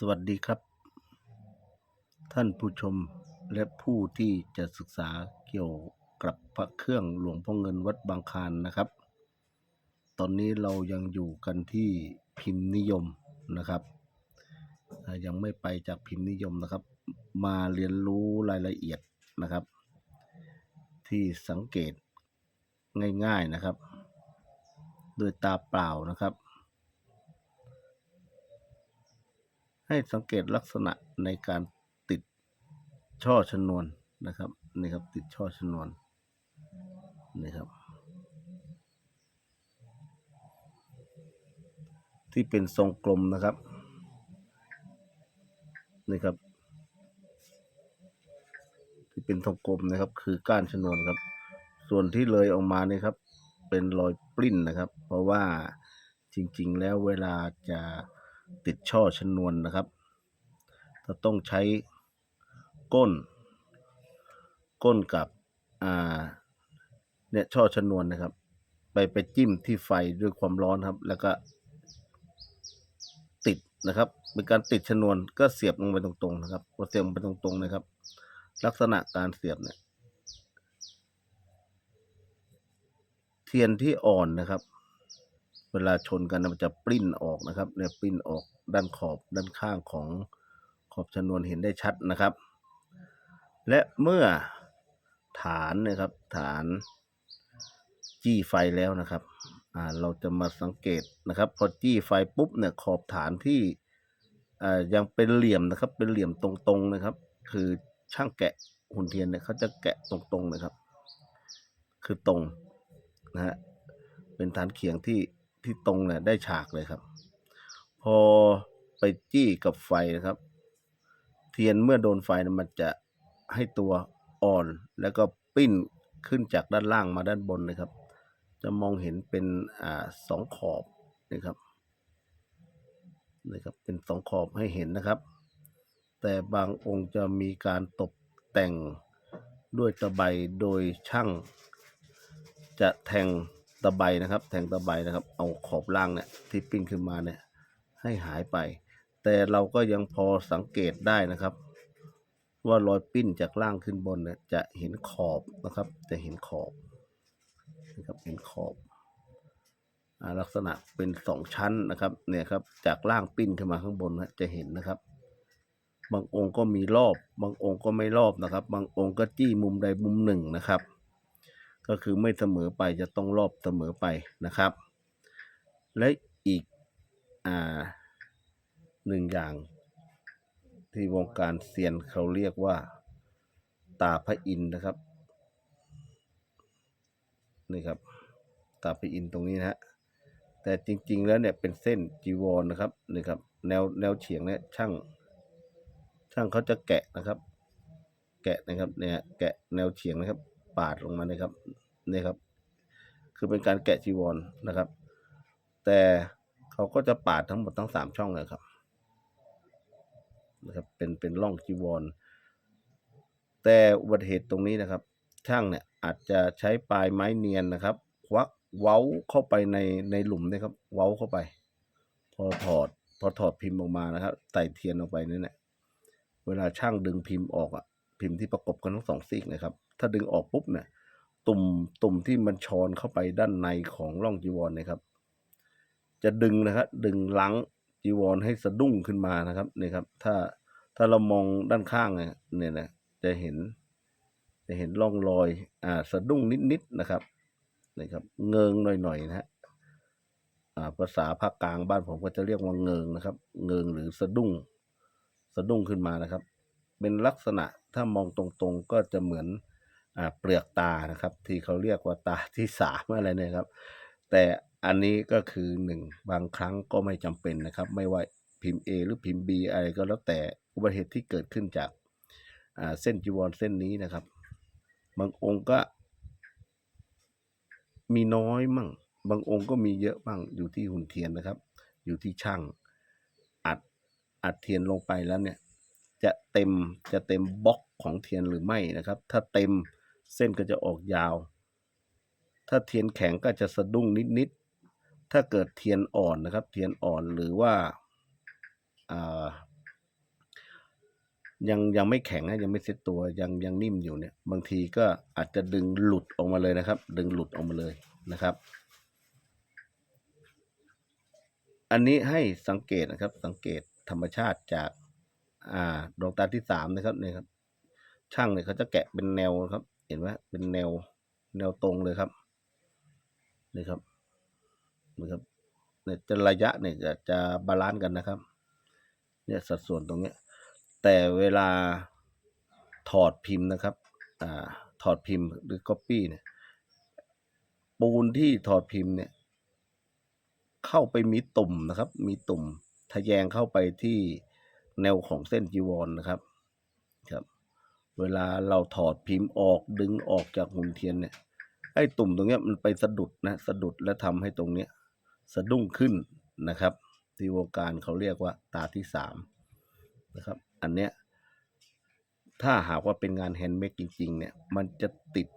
สวัสดีครับ ท่านผู้ชมและผู้ที่จะศึกษาเกี่ยวกับพระเครื่องหลวงพ่อเงินวัดบางคานนะครับ ตอนนี้เรายังอยู่กันที่พิมพ์นิยมนะครับ ยังไม่ไปจากพิมพ์นิยมนะครับ มาเรียนรู้รายละเอียดนะครับ ที่สังเกตง่ายๆนะครับ ด้วยตาเปล่านะครับ ให้สังเกตลักษณะในการติดช่อชนวนนะครับนี่ครับติดช่อชนวนนี่ครับ ที่เป็นทรงกลมนะครับนี่ครับ ที่เป็นทรงกลมนะครับ คือก้านชนวนครับ ส่วนที่เลยออกมานี่ครับ เป็นรอยปลิ้นนะครับ เพราะว่าจริง ๆ แล้วเวลาจะ ติดช่อชนวนนะครับเราต้องใช้ก้น ก้นกับอ่าเนี่ยช่อชนวนนะครับ ไปไปจิ้มที่ไฟด้วยความร้อนครับ แล้วก็ติดนะครับเป็นการติดชนวนก็เสียบลงไปตรงๆนะครับพอเสียบลงไปตรงๆนะครับ ลักษณะการเสียบเนี่ยเทียนที่อ่อนนะครับ เวลาชนกันมันจะปลิ้นออกนะครับเนี่ยปลิ้นออกด้านขอบด้านข้างของขอบชนวนเห็นได้ชัดนะครับ และเมื่อฐานนะครับฐานจี้ไฟแล้วนะครับอ่าเราจะมาสังเกตนะครับพอจี้ไฟปุ๊บเนี่ยขอบฐานที่อ่ายังเป็นเหลี่ยมนะครับ เป็นเหลี่ยมตรงๆนะครับ คือช่างแกะหุ่นเทียนเนี่ยเขาจะแกะตรงๆนะครับ คือตรงนะฮะเป็นฐานเขียงที่ ที่ตรงเนี่ยได้ฉากเลยครับ พอไปจี้กับไฟนะครับ เทียนเมื่อโดนไฟนะมันจะให้ตัวอ่อน แล้วก็ปิ้นขึ้นจากด้านล่างมาด้านบนนะครับ จะมองเห็นเป็นอ่าสองขอบนะครับนะครับเป็นสองขอบให้เห็นนะครับ แต่บางองค์จะมีการตกแต่งด้วยตะไบโดยช่าง จะแทง ตะไบนะครับ แทงตะไบนะครับ เอาขอบล่างเนี่ยที่ปิ้นขึ้นมาเนี่ยให้หายไป แต่เราก็ยังพอสังเกตได้นะครับ ว่ารอยปิ้นจากล่างขึ้นบนเนี่ยจะเห็นขอบนะครับ จะเห็นขอบนะครับเห็นขอบอลักษณะเป็นสองชั้นนะครับเนี่ยครับจากล่างปิ้นขึ้นมาข้างบนนะจะเห็นนะครับ บางองค์ก็มีรอบ บางองค์ก็ไม่รอบนะครับ บางองค์ก็จี้มุมใดมุมหนึ่งนะครับ ก็คือไม่เสมอไปจะต้องรอบเสมอไปนะครับ และอีกอ่าหนึ่งอย่าง ที่วงการเซียนเขาเรียกว่า ตาพระอินนะครับ นี่ครับ ตาพระอินตรงนี้นะฮะแต่จริง ๆ แล้วเนี่ยเป็นเส้นจีวรนะครับนี่ครับ แนวแนวเฉียงเนี่ยช่าง ช่างเขาจะแกะนะครับ แกะนะครับเนี่ยแกะแนวเฉียงนะครับ ปาดลงมานะครับนี่ครับ คือเป็นการแกะจีวรนะครับ แต่เขาก็จะปาดทั้งหมดทั้งสามช่องเลยครับนะครับ เป็นเป็นร่องจีวร แต่อุบัติเหตุตรงนี้นะครับ ช่างเนี่ยอาจจะใช้ปลายไม้เนียนนะครับ ควักเว้าเข้าไปในในหลุมนะครับ เว้าเข้าไป พอถอด พอถอดพิมพ์ออกมานะครับไต่เทียนออกไปนี่เนี่ยเวลาช่างดึงพิมพ์ออกอะพิมพ์ที่ประกบกันทั้งสองซีกนะครับ ถ้าดึงออกปุ๊บเนี่ยตุ่มตุ่มที่มันชอนเข้าไปด้านในของร่องจีวรนะครับ จะดึงนะครับดึงลังจีวรให้สะดุ้งขึ้นมานะครับนี่ครับ ถ้าถ้าเรามองด้านข้างเนี่ยเนี่ยนะจะเห็น จะเห็นร่องรอยอ่าสะดุ้งนิดๆนะครับนี่ครับ เงิงหน่อยๆนะฮะอ่าภาษาภาคกลางบ้านผมก็จะเรียกว่าเงิงนะครับ เงิงหรือสะดุ้งสะดุ้งขึ้นมานะครับ เป็นลักษณะถ้ามองตรงๆก็จะเหมือน เปลือกตานะครับ ที่เขาเรียกว่าตาที่สามอะไรเนี่ยครับ แต่อันนี้ก็คือหนึ่งบางครั้งก็ไม่จำเป็นนะครับ ไม่ว่าพิมพ์ A หรือพิมพ์ B อะไรก็แล้วแต่อุบัติเหตุที่เกิดขึ้นจากอ่าเส้นจีวรเส้นนี้นะครับ บางองค์ก็มีน้อยมั่ง บางองค์ก็มีเยอะบ้างอยู่ที่หุ่นเทียนนะครับ อยู่ที่ช่างอัดอัดเทียนลงไปแล้วเนี่ย จะเต็มจะเต็มบล็อกของเทียนหรือไม่นะครับ ถ้าเต็ม เส้นก็จะออกยาว ถ้าเทียนแข็งก็จะสะดุ้งนิดๆ ถ้าเกิดเทียนอ่อนนะครับ เทียนอ่อนหรือว่าอ่ายังยังไม่แข็งนะยังไม่เซ็ตตัวยังยังนิ่มอยู่เนี่ย บางทีก็อาจจะดึงหลุดออกมาเลยนะครับ ดึงหลุดออกมาเลยนะครับ อันนี้ให้สังเกตนะครับ สังเกตธรรมชาติจาก อ่าดวงตาที่สามนะครับเนี่ยครับ ช่างเนี่ยเขาจะแกะเป็นแนวครับ เห็นไหมเป็นแนวแนวตรงเลยครับนี่ครับนี่ครับเนี่ยจะระยะเนี่ยจะจะบาลานซ์กันนะครับ เนี่ยสัดส่วนตรงเนี้ยแต่เวลาถอดพิมพ์นะครับอ่าถอดพิมพ์หรือ copy เนี่ยปูนที่ถอดพิมพ์เนี่ยเข้าไปมีตุ่มนะครับ มีตุ่มทะแยงเข้าไปที่แนวของเส้นจีวรนะครับ เวลาเราถอดพิมพ์ออกดึงออกจากหุ่นเทียนเนี่ยไอ้ตุ่มตรงเนี้ยมันไปสะดุดนะสะดุดและทำให้ตรงเนี้ยสะดุ้งขึ้นนะครับ ที่วงการเขาเรียกว่าตาที่สามนะครับ อันเนี้ยถ้าหากว่าเป็นงานแฮนด์เมดจริงๆเนี่ยมันจะติด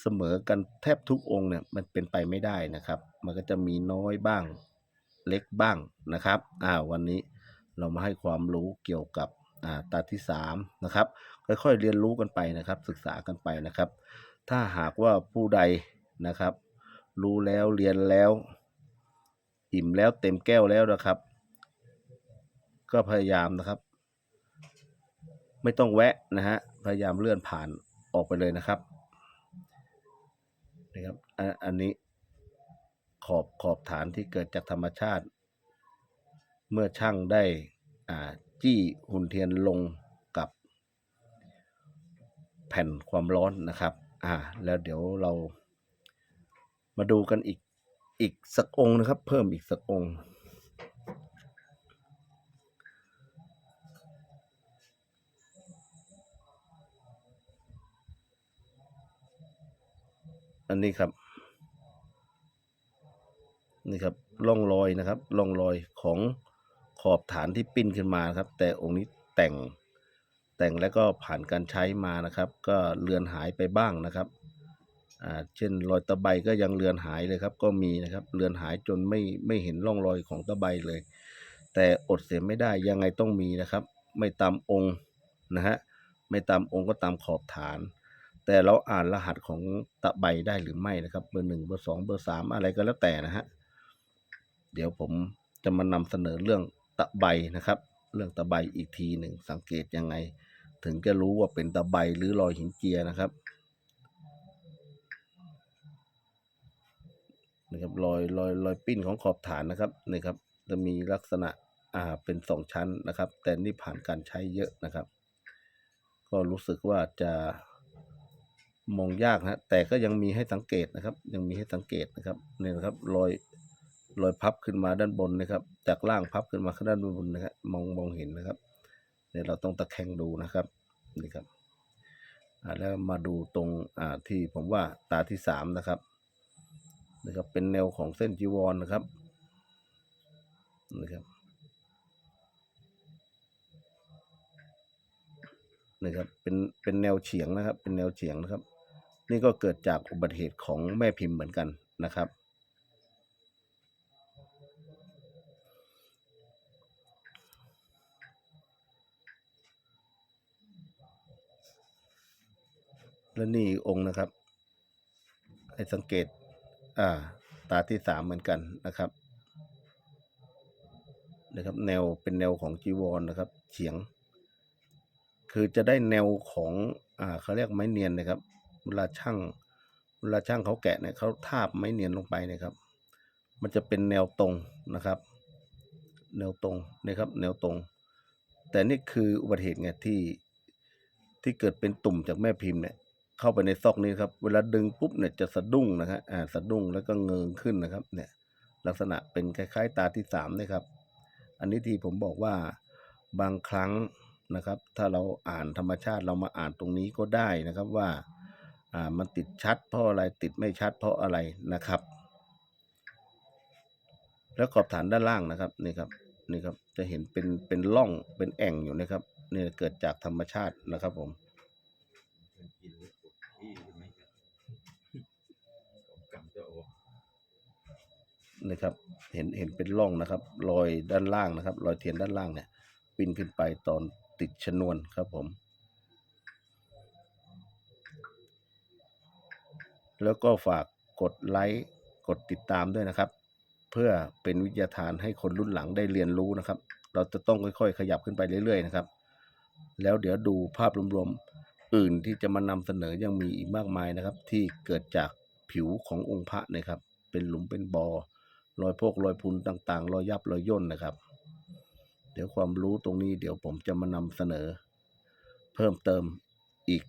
เสมอกันแทบทุกองค์เนี่ยมันเป็นไปไม่ได้นะครับ มันก็จะมีน้อยบ้างเล็กบ้างนะครับอ่าวันนี้เรามาให้ความรู้เกี่ยวกับอ่าตาที่สามนะครับ ค่อยๆเรียนรู้กันไปนะครับ ศึกษากันไปนะครับ ถ้าหากว่าผู้ใดนะครับ รู้แล้วเรียนแล้ว อิ่มแล้วเต็มแก้วแล้วนะครับ ก็พยายามนะครับ ไม่ต้องแวะนะฮะพยายามเลื่อนผ่านออกไปเลยนะครับนะครับอันอันนี้ขอบขอบฐานที่เกิดจากธรรมชาติ เมื่อช่างได้อ่าจี้หุ่นเทียนลง แผ่นความร้อนนะครับ อ่า แล้วเดี๋ยวเรามาดูกันอีกอีกสักองนะครับ เพิ่มอีกสักองอันนี้ครับ นี่ครับร่องรอยนะครับร่องรอยของขอบฐานที่ปิ้นขึ้นมานครับ แต่องค์นี้แต่ง แต่งแล้วก็ผ่านการใช้มานะครับ ก็เลือนหายไปบ้างนะครับเช่นรอยตะไบก็ยังเลือนหายเลยครับ ก็มีนะครับเลือนหายจนไม่ไม่เห็นร่องรอยของตะไบเลย แต่อดเสียไม่ได้ยังไงต้องมีนะครับ ไม่ตามองค์นะฮะไม่ตามองค์ก็ตามขอบฐาน แต่เราอ่านรหัสของตะไบได้หรือไม่นะครับ เบอร์หนึ่งเบอร์สองเบอร์สามอะไรก็แล้วแต่นะฮะเดี๋ยวผมจะมานำเสนอเรื่องตะไบนะครับ เรื่องตะไบอีกทีหนึ่งสังเกตยังไง ถึงจะรู้ว่าเป็นตะไบหรือรอยหินเจียนะครับนะครับรอยรอยรอยปิ้นของขอบฐานนะครับนี่ครับ จะมีลักษณะอ่าเป็นสองชั้นนะครับ แต่นี่ผ่านการใช้เยอะนะครับ ก็รู้สึกว่าจะมองยากนะแต่ก็ยังมีให้สังเกตนะครับ ยังมีให้สังเกตนะครับนี่นะครับรอยรอยพับขึ้นมาด้านบนนะครับ จากล่างพับขึ้นมาข้างด้านบนนะครับมองมองเห็นนะครับ เดี๋ยวเราต้องตะแคงดูนะครับนี่ครับแล้วมาดูตรงที่ผมว่าตาที่สามนะครับนะครับเป็นแนวของเส้นจีวรนะครับนะครับนะครับเป็นเป็นแนวเฉียงนะครับ เป็นแนวเฉียงนะครับ นี่ก็เกิดจากอุบัติเหตุของแม่พิมพ์เหมือนกันนะครับ และนี่อีกองค์นะครับ ให้สังเกต อ่า ตาที่สามเหมือนกันนะครับนะครับ แนวเป็นแนวของจีวรนะครับ เฉียง คือจะได้แนวของอ่าเขาเรียกไม้เนียนนะครับ เวลาช่างเวลาช่างเขาแกะเนี่ยเขาทาบไม้เนียนลงไปเนะครับ มันจะเป็นแนวตรงนะครับ แนวตรงนะครับ แนวตรง แต่นี่คืออุบัติเหตุไงที่ที่เกิดเป็นตุ่มจากแม่พิมพ์เนี่ย เข้าไปในซอกนี้ครับ เวลาดึงปุ๊บเนี่ยจะสะดุ้งนะครับอ่าสะดุ้งแล้วก็เงิงขึ้นนะครับ เนี่ย ลักษณะเป็นคล้ายๆ ตาที่สามนะครับ อันนี้ที่ผมบอกว่าบางครั้งนะครับ ถ้าเราอ่านธรรมชาติเรามาอ่านตรงนี้ก็ได้นะครับว่าอ่ามันติดชัดเพราะอะไรติดไม่ชัดเพราะอะไรนะครับ แล้วขอบฐานด้านล่างนะครับนี่ครับนี่ครับจะเห็นเป็นเป็นร่องเป็นแอ่งอยู่นะครับนี่เกิดจากธรรมชาตินะครับผม กินแล้วปวดขี้ใช่ไหมครับผมกำจะออก นะครับ เห็นเห็นเป็นร่องนะครับรอยด้านล่างนะครับรอยเทียนด้านล่างเนี่ยปินขึ้นไปตอนติดชนวนครับผม แล้วก็ฝากกดไลค์กดติดตามด้วยนะครับ เพื่อเป็นวิทยาทานให้คนรุ่นหลังได้เรียนรู้นะครับ เราจะต้องค่อยๆ ขยับขึ้นไปเรื่อยๆนะครับ แล้วเดี๋ยวดูภาพรวมๆอื่นที่จะมานำเสนอยังมีอีกมากมายนะครับ ที่เกิดจากผิวขององค์พระนะครับ เป็นหลุมเป็นบอ่อ รอยพกรอยพุนต่าง ๆ รอยยับรอยย่นนะครับ เดี๋ยวความรู้ตรงนี้เดี๋ยวผมจะมานำเสนอ เพิ่มเติมอีก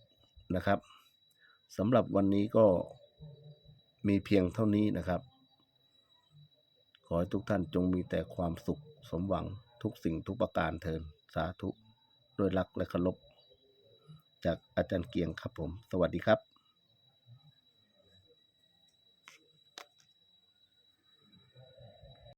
นะครับสำหรับวันนี้ก็มีเพียงเท่านี้นะครับ ขอให้ทุกท่านจงมีแต่ความสุขสมหวังทุกสิ่งทุกประการเทินสาธุด้วยรักและเคารพจากอาจารย์เกียงครับผม สวัสดีครับ